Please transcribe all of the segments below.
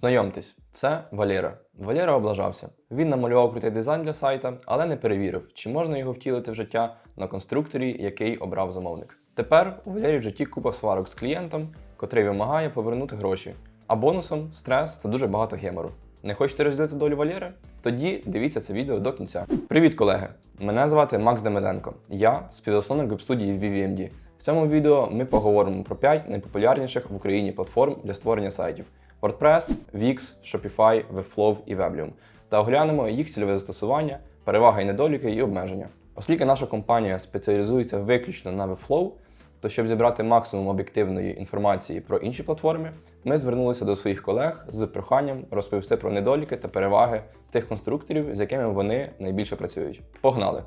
Знайомтесь, це Валера. Валера облажався. Він намалював крутий дизайн для сайта, але не перевірив, чи можна його втілити в життя на конструкторі, який обрав замовник. Тепер у Валері в житті купа сварок з клієнтом, котрий вимагає повернути гроші. А бонусом стрес та дуже багато гемору. Не хочете розділити долю Валєри? Тоді дивіться це відео до кінця. Привіт, колеги! Мене звати Макс Демиденко. Я співзасновник веб-студії VVMD. В цьому відео ми поговоримо про 5 найпопулярніших в Україні платформ для створення сайтів: WordPress, Wix, Shopify, Webflow і Weblium. Та оглянемо їх цільове застосування, переваги і недоліки і обмеження. Оскільки наша компанія спеціалізується виключно на Webflow, то щоб зібрати максимум об'єктивної інформації про інші платформи, ми звернулися до своїх колег з проханням розповісти про недоліки та переваги тих конструкторів, з якими вони найбільше працюють. Погнали!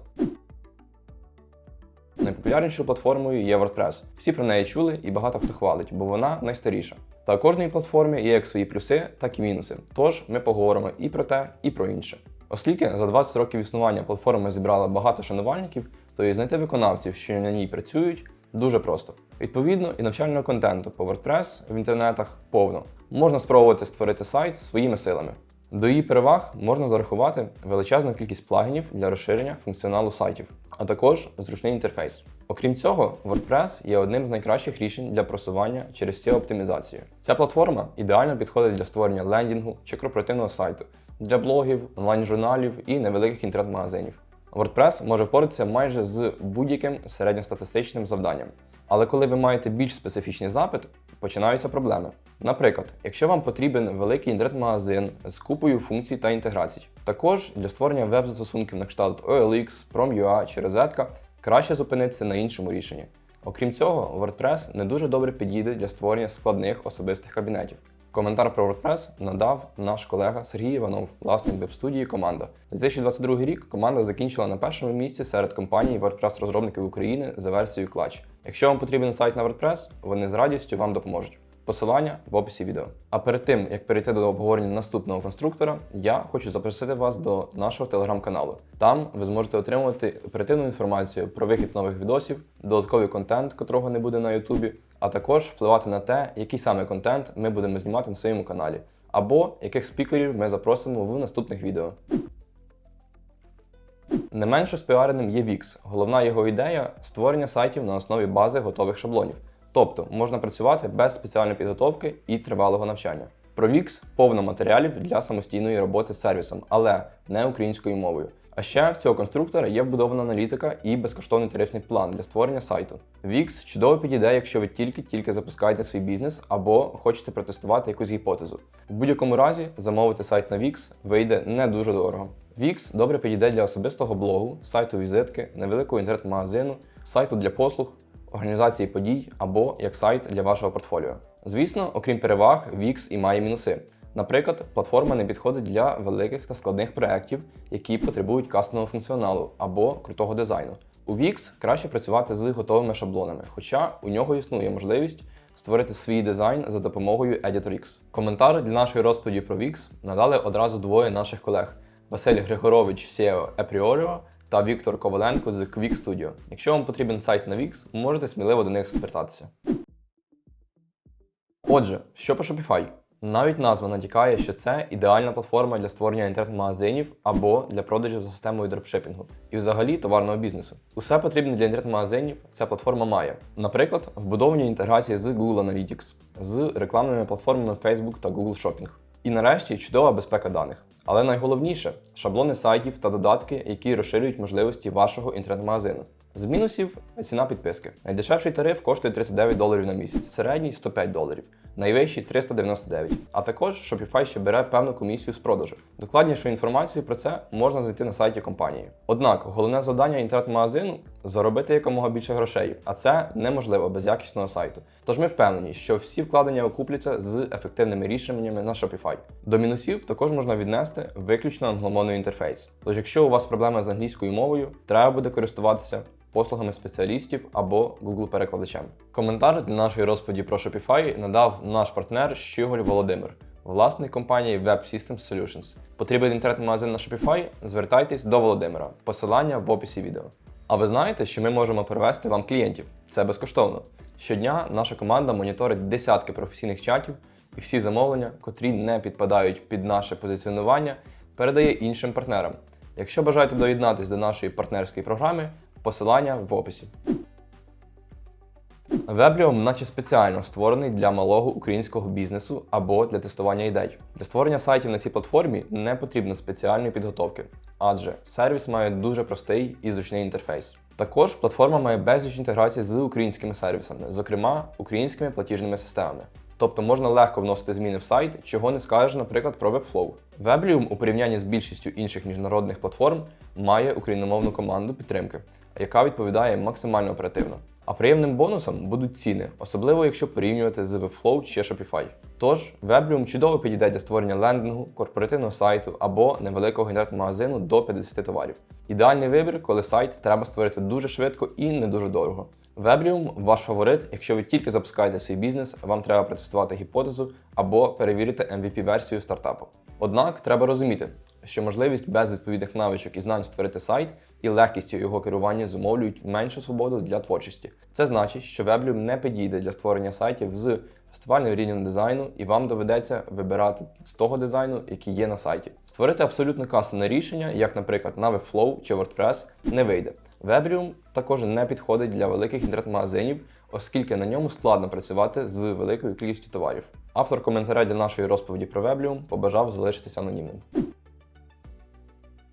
Найпопулярнішою платформою є WordPress. Всі про неї чули і багато хто хвалить, бо вона найстаріша. Та у кожній платформі є як свої плюси, так і мінуси. Тож ми поговоримо і про те, і про інше. Оскільки за 20 років існування платформа зібрала багато шанувальників, то і знайти виконавців, що на ній працюють, дуже просто. Відповідно, і навчального контенту по WordPress в інтернетах повно. Можна спробувати створити сайт своїми силами. До її переваг можна зарахувати величезну кількість плагінів для розширення функціоналу сайтів, а також зручний інтерфейс. Окрім цього, WordPress є одним з найкращих рішень для просування через seo оптимізацію. Ця платформа ідеально підходить для створення лендінгу чи корпоративного сайту, для блогів, онлайн-журналів і невеликих інтернет-магазинів. WordPress може впоратися майже з будь-яким середньостатистичним завданням. Але коли ви маєте більш специфічний запит, починаються проблеми. Наприклад, якщо вам потрібен великий інтернет-магазин з купою функцій та інтеграцій. Також для створення веб-застосунків на кшталт OLX, Prom.ua чи Розетка краще зупинитися на іншому рішенні. Окрім цього, WordPress не дуже добре підійде для створення складних особистих кабінетів. Коментар про WordPress надав наш колега Сергій Іванов, власник веб-студії Команда. 2022 рік команда закінчила на першому місці серед компаній WordPress-розробників України за версією Clutch. Якщо вам потрібен сайт на WordPress, вони з радістю вам допоможуть. Посилання в описі відео. А перед тим як перейти до обговорення наступного конструктора, я хочу запросити вас до нашого телеграм-каналу. Там ви зможете отримувати оперативну інформацію про вихід нових відосів, додатковий контент, котрого не буде на Ютубі, а також впливати на те, який саме контент ми будемо знімати на своєму каналі, або яких спікерів ми запросимо в наступних відео. Не менш розпіареним є Wix. Головна його ідея створення сайтів на основі бази готових шаблонів. Тобто можна працювати без спеціальної підготовки і тривалого навчання. Про Wix повно матеріалів для самостійної роботи з сервісом, але не українською мовою. А ще в цього конструктора є вбудована аналітика і безкоштовний тарифний план для створення сайту. Wix чудово підійде, якщо ви тільки-тільки запускаєте свій бізнес або хочете протестувати якусь гіпотезу. В будь-якому разі замовити сайт на Wix вийде не дуже дорого. Wix добре підійде для особистого блогу, сайту візитки, невеликого інтернет-магазину, сайту для послуг, організації подій або як сайт для вашого портфоліо. Звісно, окрім переваг, Wix і має мінуси. Наприклад, платформа не підходить для великих та складних проєктів, які потребують кастомного функціоналу або крутого дизайну. У Wix краще працювати з готовими шаблонами, хоча у нього існує можливість створити свій дизайн за допомогою EditorX. Коментар для нашої розповіді про Wix надали одразу двоє наших колег: Василь Григорович SEO Епріоріо та Віктор Коваленко з Quick Studio. Якщо вам потрібен сайт на Wix, можете сміливо до них звертатися. Отже, що по Shopify? Навіть назва натякає, що це ідеальна платформа для створення інтернет-магазинів або для продажів за системою дропшипінгу і взагалі товарного бізнесу. Усе потрібне для інтернет-магазинів ця платформа має. Наприклад, вбудовані інтеграції з Google Analytics, з рекламними платформами Facebook та Google Shopping. І нарешті чудова безпека даних. Але найголовніше шаблони сайтів та додатки, які розширюють можливості вашого інтернет-магазину. З мінусів ціна підписки. Найдешевший тариф коштує 39 доларів на місяць, середній 105 доларів, найвищий 399. А також Shopify ще бере певну комісію з продажу. Докладнішу інформацію про це можна знайти на сайті компанії. Однак головне завдання інтернет-магазину заробити якомога більше грошей, а це неможливо без якісного сайту. Тож ми впевнені, що всі вкладення окупляться з ефективними рішеннями на Shopify. До мінусів також можна віднести виключно англомовний інтерфейс. Тож, якщо у вас проблеми з англійською мовою, треба буде користуватися послугами спеціалістів або Google перекладачем. Коментар для нашої розповіді про Shopify надав наш партнер Щиголь Володимир, власник компанії Web Systems Solutions. Потрібен інтернет-магазин на Shopify? Звертайтесь до Володимира. Посилання в описі відео. А ви знаєте, що ми можемо привести вам клієнтів? Це безкоштовно. Щодня наша команда моніторить десятки професійних чатів і всі замовлення, котрі не підпадають під наше позиціонування, передає іншим партнерам. Якщо бажаєте доєднатись до нашої партнерської програми, посилання в описі. Вебліум, наче спеціально створений для малого українського бізнесу або для тестування ідей. Для створення сайтів на цій платформі не потрібно спеціальної підготовки, адже сервіс має дуже простий і зручний інтерфейс. Також платформа має безліч інтеграцій з українськими сервісами, зокрема українськими платіжними системами. Тобто можна легко вносити зміни в сайт, чого не скажеш, наприклад, про Webflow. Weblium у порівнянні з більшістю інших міжнародних платформ має україномовну команду підтримки, яка відповідає максимально оперативно. А приємним бонусом будуть ціни, особливо якщо порівнювати з Webflow чи Shopify. Тож, Weblium чудово підійде для створення лендингу, корпоративного сайту або невеликого інтернет-магазину до 50 товарів. Ідеальний вибір, коли сайт треба створити дуже швидко і не дуже дорого. Weblium – ваш фаворит, якщо ви тільки запускаєте свій бізнес, вам треба протестувати гіпотезу або перевірити MVP-версію стартапу. Однак треба розуміти, що можливість без відповідних навичок і знань створити сайт і легкістю його керування зумовлюють меншу свободу для творчості. Це значить, що Weblium не підійде для створення сайтів з фестивальним рівнем дизайну, і вам доведеться вибирати з того дизайну, який є на сайті. Створити абсолютно кастомне рішення, як, наприклад, на Webflow чи WordPress, не вийде. Weblium також не підходить для великих інтернет-магазинів, оскільки на ньому складно працювати з великою кількістю товарів. Автор коментаря для нашої розповіді про Weblium побажав залишитися анонімним.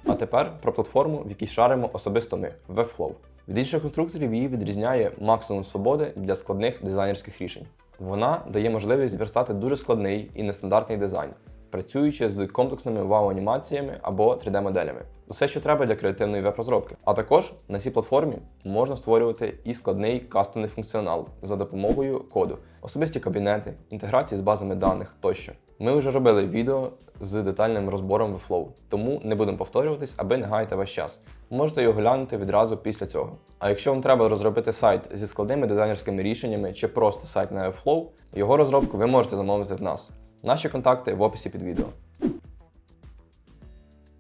А тепер про платформу, в якій шаримо особисто ми Webflow. Від інших конструкторів її відрізняє максимум свободи для складних дизайнерських рішень. Вона дає можливість верстати дуже складний і нестандартний дизайн, працюючи з комплексними вау-анімаціями або 3D-моделями. Усе, що треба для креативної веб-розробки. А також на цій платформі можна створювати і складний кастомний функціонал за допомогою коду, особисті кабінети, інтеграції з базами даних тощо. Ми вже робили відео з детальним розбором Webflow, тому не будемо повторюватись, аби не гаяти ваш час. Можете його глянути відразу після цього. А якщо вам треба розробити сайт зі складними дизайнерськими рішеннями чи просто сайт на Webflow, його розробку ви можете замовити в нас. Наші контакти в описі під відео.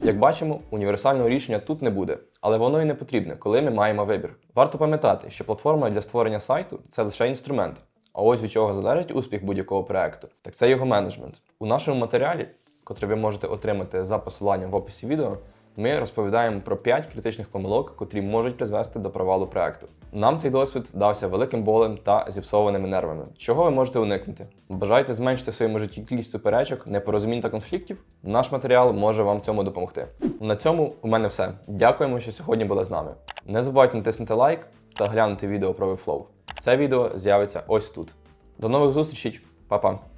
Як бачимо, універсального рішення тут не буде, але воно і не потрібне, коли ми маємо вибір. Варто пам'ятати, що платформа для створення сайту це лише інструмент. А ось від чого залежить успіх будь-якого проекту, так це його менеджмент. У нашому матеріалі, котрий ви можете отримати за посиланням в описі відео, ми розповідаємо про 5 критичних помилок, котрі можуть призвести до провалу проекту. Нам цей досвід дався великим болем та зіпсованими нервами. Чого ви можете уникнути? Бажаєте зменшити в своєму житті кількість суперечок, непорозумінь та конфліктів? Наш матеріал може вам цьому допомогти. На цьому у мене все. Дякуємо, що сьогодні були з нами. Не забувайте натиснути лайк та глянути відео про Webflow. Це відео з'явиться ось тут. До нових зустрічей, Па-па!